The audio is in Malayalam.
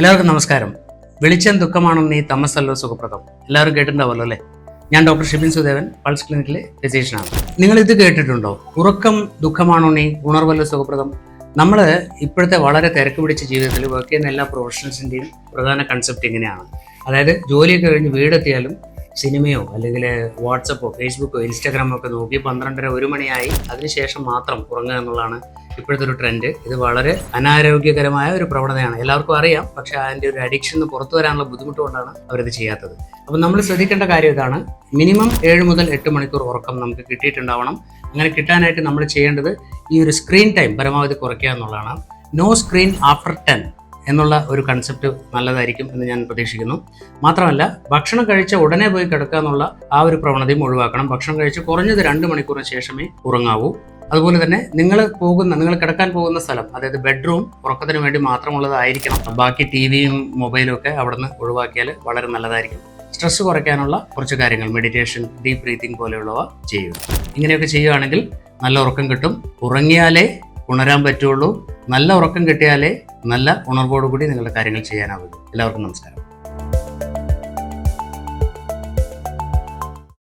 എല്ലാവർക്കും നമസ്കാരം. വെളിച്ചം ദുഃഖമാണോ നീ തമസല്ലോ സുഖപ്രദം. എല്ലാവരും കേട്ടിട്ടുണ്ടാവല്ലോ അല്ലേ? ഞാൻ ഡോക്ടർ ഷിബിൻ സുദേവൻ പൾസ് ക്ലിനിക്കിലെ ഫിസീഷ്യനാണ്. നിങ്ങൾ ഇത് കേട്ടിട്ടുണ്ടോ? ഉറക്കം ദുഃഖമാണോ നീ ഉണർവല്ലോ സുഖപ്രദം? നമ്മൾ ഇപ്പോഴത്തെ വളരെ തിരക്ക് പിടിച്ച ജീവിതത്തിൽ വർക്ക് ചെയ്യുന്ന എല്ലാ പ്രൊഫഷണൽസിന്റെയും പ്രധാന കൺസെപ്റ്റ് ഇങ്ങനെയാണ്. അതായത് ജോലിയൊക്കെ കഴിഞ്ഞ് വീടെത്തിയാലും സിനിമയോ അല്ലെങ്കിൽ വാട്സപ്പോ ഫേസ്ബുക്കോ ഇൻസ്റ്റാഗ്രാമോ ഒക്കെ നോക്കി പന്ത്രണ്ടര ഒരു മണിയായി. അതിനുശേഷം മാത്രം ഉറങ്ങുക എന്നുള്ളതാണ് ഇപ്പോഴത്തെ ഒരു ട്രെൻഡ് ഇത് വളരെ അനാരോഗ്യകരമായ ഒരു പ്രവണതയാണ്. എല്ലാവർക്കും അറിയാം. പക്ഷെ അതിന്റെ ഒരു അഡിക്ഷൻ പുറത്തു വരാനുള്ള ബുദ്ധിമുട്ട് കൊണ്ടാണ് അവരത് ചെയ്യാത്തത്. അപ്പം നമ്മൾ ശ്രദ്ധിക്കേണ്ട കാര്യം ഇതാണ്. മിനിമം ഏഴ് മുതൽ എട്ട് മണിക്കൂർ ഉറക്കം നമുക്ക് കിട്ടിയിട്ടുണ്ടാവണം. അങ്ങനെ കിട്ടാനായിട്ട് നമ്മൾ ചെയ്യേണ്ടത് ഈ ഒരു സ്ക്രീൻ ടൈം പരമാവധി കുറയ്ക്കുക എന്നുള്ളതാണ്. നോ സ്ക്രീൻ ആഫ്റ്റർ ടെൻ എന്നുള്ള ഒരു കൺസെപ്റ്റ് നല്ലതായിരിക്കും എന്ന് ഞാൻ പ്രതീക്ഷിക്കുന്നു. മാത്രമല്ല ഭക്ഷണം കഴിച്ച ഉടനെ പോയി കിടക്കുക എന്നുള്ള ആ ഒരു പ്രവണതയും ഒഴിവാക്കണം. ഭക്ഷണം കഴിച്ച് കുറഞ്ഞത് രണ്ട് മണിക്കൂറിന് ശേഷമേ ഉറങ്ങാവൂ. അതുപോലെ തന്നെ നിങ്ങൾ പോകുന്ന നിങ്ങൾ കിടക്കാൻ പോകുന്ന സ്ഥലം അതായത് ബെഡ്റൂം ഉറക്കത്തിന് വേണ്ടി മാത്രമുള്ളതായിരിക്കണം. ബാക്കി ടി വിയും മൊബൈലും ഒക്കെ അവിടെ നിന്ന് ഒഴിവാക്കിയാൽ വളരെ നല്ലതായിരിക്കും. സ്ട്രെസ് കുറയ്ക്കാനുള്ള കുറച്ച് കാര്യങ്ങൾ മെഡിറ്റേഷൻ ഡീപ് ബ്രീത്തിങ് പോലെയുള്ളവ ചെയ്യുക. ഇങ്ങനെയൊക്കെ ചെയ്യുകയാണെങ്കിൽ നല്ല ഉറക്കം കിട്ടും. ഉറങ്ങിയാലേ ഉണരാൻ പറ്റുള്ളൂ. നല്ല ഉറക്കം കിട്ടിയാലേ നല്ല ഉണർവോടുകൂടി നിങ്ങളുടെ കാര്യങ്ങൾ ചെയ്യാനാവുള്ളൂ എല്ലാവർക്കും നമസ്കാരം.